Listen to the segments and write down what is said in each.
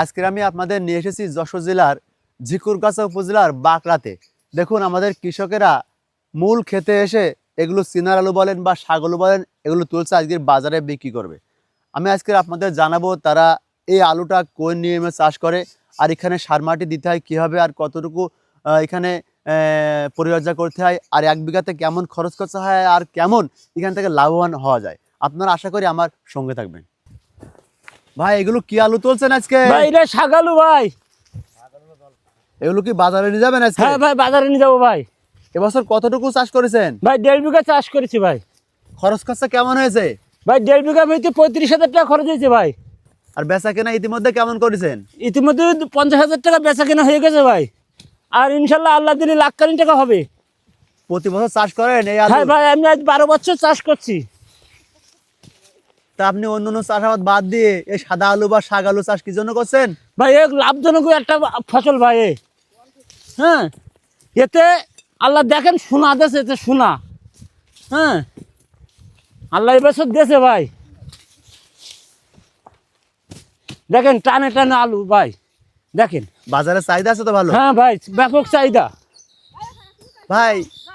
আজকে আমি আপনাদের নিয়ে এসেছি যশোর জেলার ঝিকুরগাছা উপজেলার বাকরাতে দেখুন, আমাদের কৃষকেরা মূল খেতে এসে এগুলো চিনার আলু বলেন বা শাক আলু বলেন, এগুলো তুলছে আজকের বাজারে বিক্রি করবে। আমি আজকে আপনাদের জানাব তারা এই আলুটা কোন নিয়মে চাষ করে, আর এখানে সার মাটি দিতে হয় কীভাবে, আর কতটুকু এখানে পরিচর্যা করতে হয়, আর এক বিঘাতে কেমন খরচ করতে হয়, আর কেমন এখান থেকে লাভবান হওয়া যায়। আপনারা আশা করি আমার সঙ্গে থাকবেন। ভাই এগুলো কি আলু তুলছেন আজকে? ভাই এটা শাকালু ভাই। এগুলো কি বাজারে নিয়ে যাবেন আজকে? হ্যাঁ ভাই বাজারে নিয়ে যাব ভাই। এবছর কতটুকু চাষ করেছেন? ভাই দেড় বিঘা চাষ করেছি ভাই। খরচ খরচা কেমন হয়েছে? ভাই দেড় বিঘা হইতে পঁয়ত্রিশ হাজার টাকা খরচ হয়েছে ভাই। আর বেচা কেনা ইতিমধ্যে কেমন করেছেন? ইতিমধ্যে পঞ্চাশ হাজার টাকা বেচা কেনা হয়ে গেছে ভাই। আর ইনশাল্লাহ আল্লাহ দিলে লাখ কালীন টাকা হবে। প্রতি বছর চাষ করেন এই হ্যাঁ ভাই আমি আজ বারো বছর চাষ করছি। তা আপনি অন্য অন্য চাষাবাদ বাদ দিয়ে এই সাদা আলু বা শাক আলু চাষ কি জন্য করছেন? ভাই এক লাভজনক একটা ফসল ভাই হ্যাঁ এতে আল্লাহ দেখেন সোনা দেশে এতে সোনা। হ্যাঁ আল্লাহ এবছর দেশে ভাই। দেখেন টানে টানে আলু ভাই দেখেন। বাজারে চাহিদা আছে তো ভালো? হ্যাঁ ভাই ব্যাপক চাহিদা। ভাই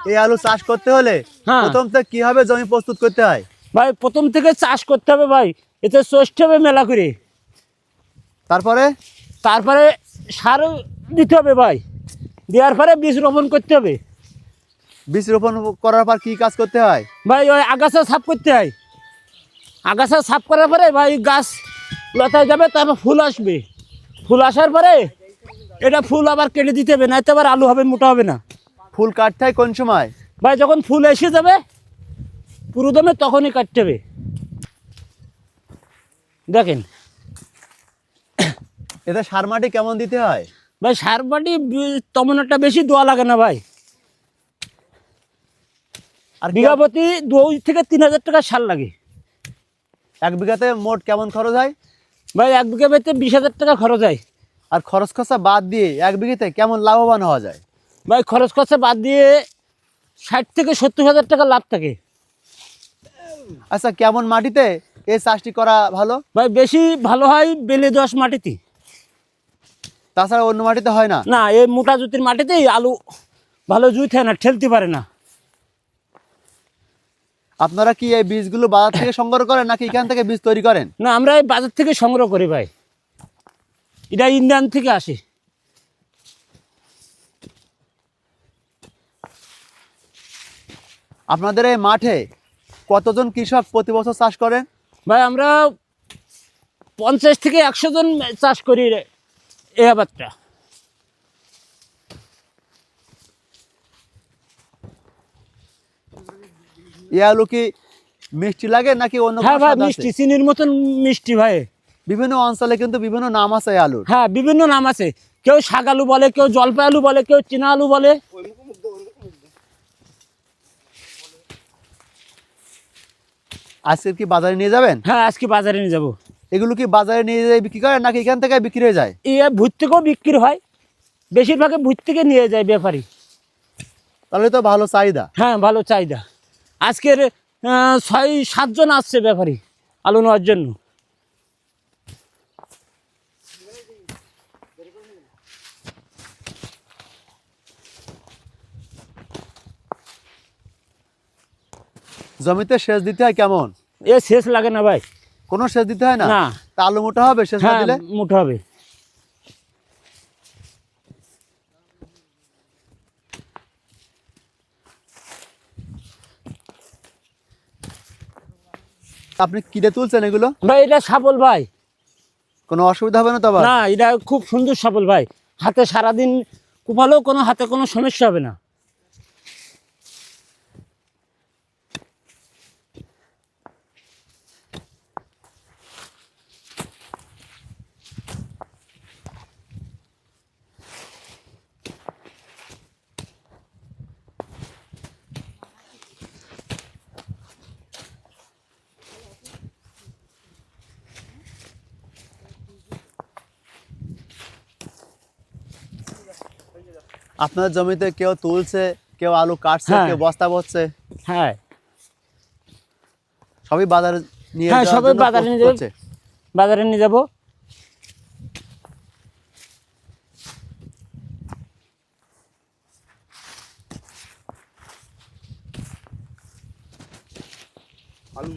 এই আলু চাষ করতে হলে হ্যাঁ। প্রথম থেকে কীভাবে জমি প্রস্তুত করতে হয়? ভাই প্রথম থেকে চাষ করতে হবে ভাই। এতে চষতে হবে মেলা করে। তারপরে? তারপরে সার দিতে হবে ভাই। দেওয়ার পরে বীজ রোপণ করতে হবে। বীজ রোপণ করার পর কি কাজ করতে হয়? ভাই ওই আগাছা সাফ করতে হয়। আগাছা সাফ করার পরে ভাই গাছ লতায় যাবে তারপর ফুল আসবে। ফুল আসার পরে এটা ফুল আবার কেটে দিতে হবে না এতে আবার আলু হবে মোটা হবে না। ফুল কাটতে হয় কোন সময়? ভাই যখন ফুল এসে যাবে পুরো দমে তখনই কাটতে হবে। দেখেন। এতে সার মাটি কেমন দিতে হয়? ভাই সার মাটি তেমন একটা বেশি দোয়া লাগে না ভাই। আর বিঘা প্রতি দুই থেকে তিন হাজার টাকা সার লাগে। এক বিঘাতে মোট কেমন খরচ হয়? ভাই এক বিঘা পেতে বিশ হাজার টাকা খরচ হয়। আর খরচ খরচা বাদ দিয়ে এক বিঘাতে কেমন লাভবান হওয়া যায়? ভাই খরচ খরচা বাদ দিয়ে ষাট থেকে সত্তর হাজার টাকা লাভ থাকে। আচ্ছা কেমন মাটিতে এই চাষটি করা ভালো? ভাই বেশি ভালো হয় বেলে দোয়াশ মাটিতে। তাছাড়া অন্য মাটিতে হয় না? না এই মোটা জুতির মাটিতেই আলু ভালো জুই থাকে না ঠেলতে পারে না। আপনারা কি এই বীজগুলো বাজার থেকে সংগ্রহ করেন নাকি এখান থেকে বীজ তৈরি করেন? না আমরা এই বাজার থেকে সংগ্রহ করি ভাই। এটা ইন্ডিয়ান থেকে আসে। আপনাদের এই মাঠে কতজন কৃষক প্রতি বছর চাষ করেন ভাই আমরা পঞ্চাশ থেকে একশো জন চাষ করি রে- এই আবাদটা এই আলু কি মিষ্টি লাগে নাকি অন্য হ্যাঁ ভাই মিষ্টি চিনির মতন মিষ্টি ভাই। বিভিন্ন অঞ্চলে কিন্তু বিভিন্ন নাম আছে আলুর হ্যাঁ বিভিন্ন নাম আছে। কেউ শাক আলু বলে কেউ জলপাই আলু বলে কেউ চীনা আলু বলে। আজকে কি বাজারে নিয়ে যাবেন? হ্যাঁ আজকে বাজারে নিয়ে যাব। এগুলো কি বাজারে নিয়ে যায় বিক্রি করে নাকি এখান থেকে বিক্রি হয়ে যায়? এই ভূত থেকেও বিক্রি হয়। বেশিরভাগে ভূত থেকে নিয়ে যায় ব্যাপারী। তাহলে তো ভালো চাহিদা। হ্যাঁ ভালো চাহিদা। আজকের ছয় সাতজন আসছে ব্যাপারী আলু নেওয়ার জন্য। জমিতে সেচ দিতে হয় কেমন? এ সেচ লাগে না ভাই। কোনো সেচ দিতে হয় না? না। তা আলু মোটা হবে সেচ না হ্যাঁ দিলে? মুঠো হবে। আপনি কিনে তুলছেন এগুলো? ভাই এটা সাবল ভাই। কোনো অসুবিধা হবে না তো আবার? না এটা খুব সুন্দর সাবল ভাই। হাতে সারাদিন কুপালেও কোনো হাতে কোনো সমস্যা হবে না। আপনার জমিতে কেউ তুলছে কেউ আলু কাটছে হ্যাঁ। কেউ বস্তা ভরছে হ্যাঁ। সবই বাজারে নিয়ে হ্যাঁ সবই বাজারে নিয়ে যাচ্ছে বাজারে নিয়ে যাব। আলু